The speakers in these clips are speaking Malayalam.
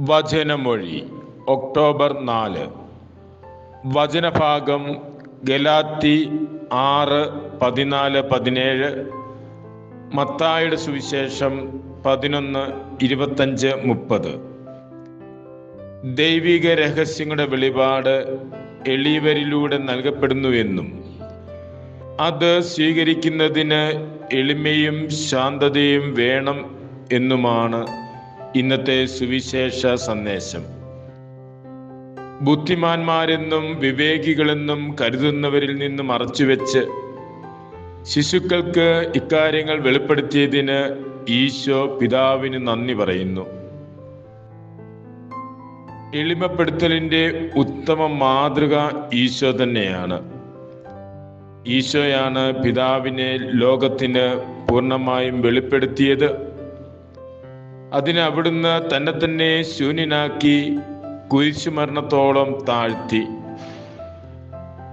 വചനമൊഴി ഒക്ടോബർ നാല്. വചനഭാഗം ഗലാത്തി ആറ് പതിനാല് പതിനേഴ്. മത്തായുടെ സുവിശേഷം പതിനൊന്ന് ഇരുപത്തഞ്ച് മുപ്പത്. ദൈവിക രഹസ്യങ്ങളുടെ വെളിപാട് എളിയവരിലൂടെ നൽകപ്പെടുന്നുവെന്നും അത് സ്വീകരിക്കുന്നതിന് എളിമയും ശാന്തതയും വേണം എന്നുമാണ് ഇന്നത്തെ സുവിശേഷ സന്ദേശം. ബുദ്ധിമാന്മാരെന്നും വിവേകികളെന്നും കരുതുന്നവരിൽ നിന്ന് മറച്ചുവെച്ച് ശിശുക്കൾക്ക് ഇക്കാര്യങ്ങൾ വെളിപ്പെടുത്തിയതിന് ഈശോ പിതാവിന് നന്ദി പറയുന്നു. എളിമപ്പെടുത്തലിന്റെ ഉത്തമ മാതൃക ഈശോ തന്നെയാണ്. ഈശോയാണ് പിതാവിനെ ലോകത്തിന് പൂർണമായും വെളിപ്പെടുത്തിയത്. അതിന് അവിടുന്ന് തന്നെ തന്നെ ശൂന്യനാക്കി കുരിശുമരണത്തോളം താഴ്ത്തി.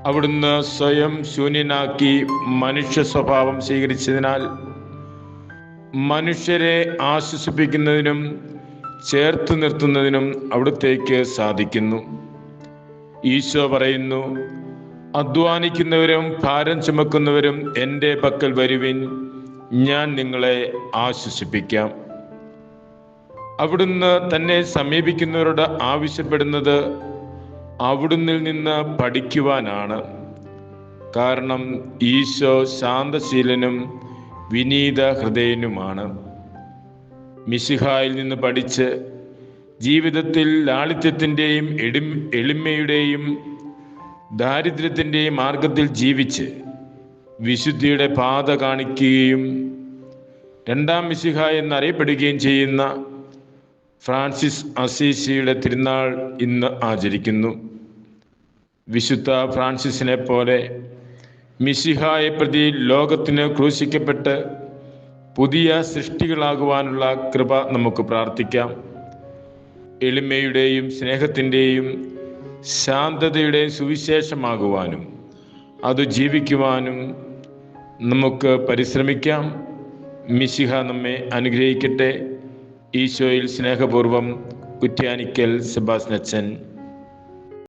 അവിടുന്ന് സ്വയം ശൂന്യനാക്കി മനുഷ്യ സ്വഭാവം സ്വീകരിച്ചതിനാൽ മനുഷ്യരെ ആശ്വസിപ്പിക്കുന്നതിനും ചേർത്ത് നിർത്തുന്നതിനും അവിടുത്തേക്ക് സാധിക്കുന്നു. ഈശോ പറയുന്നു അധ്വാനിക്കുന്നവരും ഭാരം ചുമക്കുന്നവരും എന്റെ പക്കൽ വരുവിൻ ഞാൻ നിങ്ങളെ ആശ്വസിപ്പിക്കാം. അവിടുന്ന് തന്നെ സമീപിക്കുന്നവരോട് ആവശ്യപ്പെടുന്നത് അവിടുന്ന് നിന്ന് പഠിക്കുവാനാണ്. കാരണം ഈശോ ശാന്തശീലനും വിനീത ഹൃദയനുമാണ് മിശിഹായിൽ നിന്ന് പഠിച്ച് ജീവിതത്തിൽ ലാളിത്യത്തിന്റെയും എടി എളിമയുടെയും ദാരിദ്ര്യത്തിന്റെയും മാർഗത്തിൽ ജീവിച്ച് വിശുദ്ധിയുടെ പാത കാണിക്കുകയും രണ്ടാം മിശിഹ എന്നറിയപ്പെടുകയും ചെയ്യുന്ന ഫ്രാൻസിസ് അസീസിയുടെ തിരുനാൾ ഇന്ന് ആചരിക്കുന്നു. വിശുദ്ധ ഫ്രാൻസിസിനെ പോലെ മിശിഹായെ പ്രതി ലോകത്തിന് ക്രൂശിക്കപ്പെട്ട് പുതിയ സൃഷ്ടികളാകുവാനുള്ള കൃപ നമുക്ക് പ്രാർത്ഥിക്കാം. എളിമയുടെയും സ്നേഹത്തിന്റെയും ശാന്തതയുടെയും സുവിശേഷമാകുവാനും അത് ജീവിക്കുവാനും നമുക്ക് പരിശ്രമിക്കാം. മിശിഹ നമ്മെ അനുഗ്രഹിക്കട്ടെ. ഈശോയിൽ സ്നേഹപൂർവം കുറ്റ്യാനിക്കൽ സെബാസ്നച്ചൻ